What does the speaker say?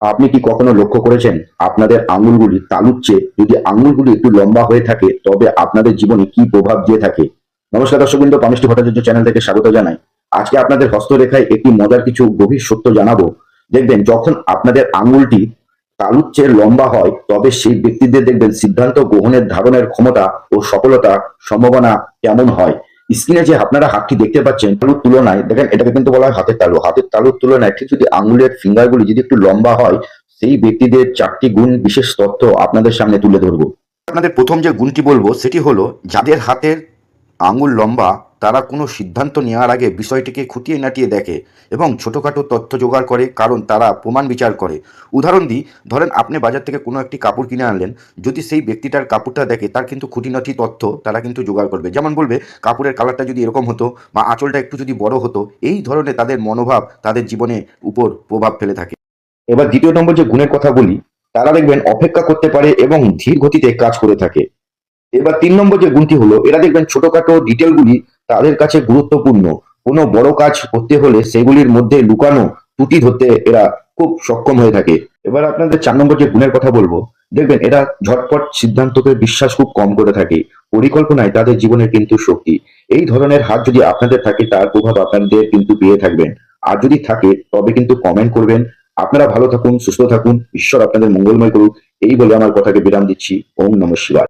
আপনি কি কখনো লক্ষ্য করেছেন? আপনাদের আঙুলগুলি তালুর চেয়ে যদি আঙুলগুলি একটু লম্বা হয়ে থাকে, তবে আপনাদের জীবনে কি প্রভাব দিয়ে থাকে? নমস্কার দর্শকবৃন্দ পামিষ্টি ভট্টাচার্য চ্যানেল থেকে স্বাগত জানাই। আজকে আপনাদের হস্তরেখায় একটি মজার কিছু গভীর সত্য জানাব। দেখবেন, যখন আপনাদের আঙুলটি তালুর চেয়ে লম্বা হয়, তবে সেই ব্যক্তিদের দেখবেন সিদ্ধান্ত গ্রহণের ধারণের ক্ষমতা ও সফলতা সম্ভাবনা কেমন হয়? স্ক্রিনে যে আপনারা হাতটি দেখতে পাচ্ছেন, তালুর তুলনায়, দেখেন এটাকে কিন্তু বলা হয় হাতের তালু। হাতের তালুর তুলনায় ঠিক যদি আঙুলের ফিঙ্গারগুলি যদি একটু লম্বা হয়, সেই ব্যক্তিদের চারটি গুণ বিশেষ তথ্য আপনাদের সামনে তুলে ধরবো। আপনাদের প্রথম যে গুণটি বলব, সেটি হলো, যাদের হাতের আঙুল লম্বা তারা কোনো সিদ্ধান্ত নেওয়ার আগে বিষয়টিকে খুঁটিয়ে নাটিয়ে দেখে এবং ছোটোখাটো তথ্য জোগাড় করে, কারণ তারা প্রমাণ বিচার করে। উদাহরণ দিই, ধরেন আপনি বাজার থেকে কোনো একটি কাপড় কিনে আনলেন, যদি সেই ব্যক্তিটার কাপড়টা দেখে তার কিন্তু খুঁটিনাটি তথ্য তারা কিন্তু জোগাড় করবে। যেমন বলবে, কাপড়ের কালারটা যদি এরকম হতো বা আঁচলটা একটু যদি বড় হতো, এই ধরনের তাদের মনোভাব তাদের জীবনে উপর প্রভাব ফেলে থাকে। এবার দ্বিতীয় নম্বর যে গুণের কথা বলি, তারা দেখবেন অপেক্ষা করতে পারে এবং ধীর গতিতে কাজ করে থাকে। এবার তিন নম্বর যে গুণটি হলো, এরা দেখবেন ছোটখাটো ডিটেলগুলি তাদের কাছে গুরুত্বপূর্ণ। কোনো বড় কাজ করতে হলে সেগুলির মধ্যে লুকানো, ত্রুটি ধরতে এরা খুব সক্ষম হয়ে থাকে। এবার আপনাদের চার নম্বর যে গুণের কথা বলব, দেখবেন এরা ঝটপট সিদ্ধান্তকে বিশ্বাস খুব কম করে থাকে। পরিকল্পনায় তাদের জীবনের কিন্তু শক্তি। এই ধরনের হাত যদি আপনাদের থাকে, তার প্রভাব আপনাদের কিন্তু পেয়ে থাকবেন। আর যদি থাকে, তবে কিন্তু কমেন্ট করবেন। আপনারা ভালো থাকুন, সুস্থ থাকুন। ঈশ্বর আপনাদের মঙ্গলময় করুক। এই বলে আমার কথাকে বিরাম দিচ্ছি। ওম নম শিবায়।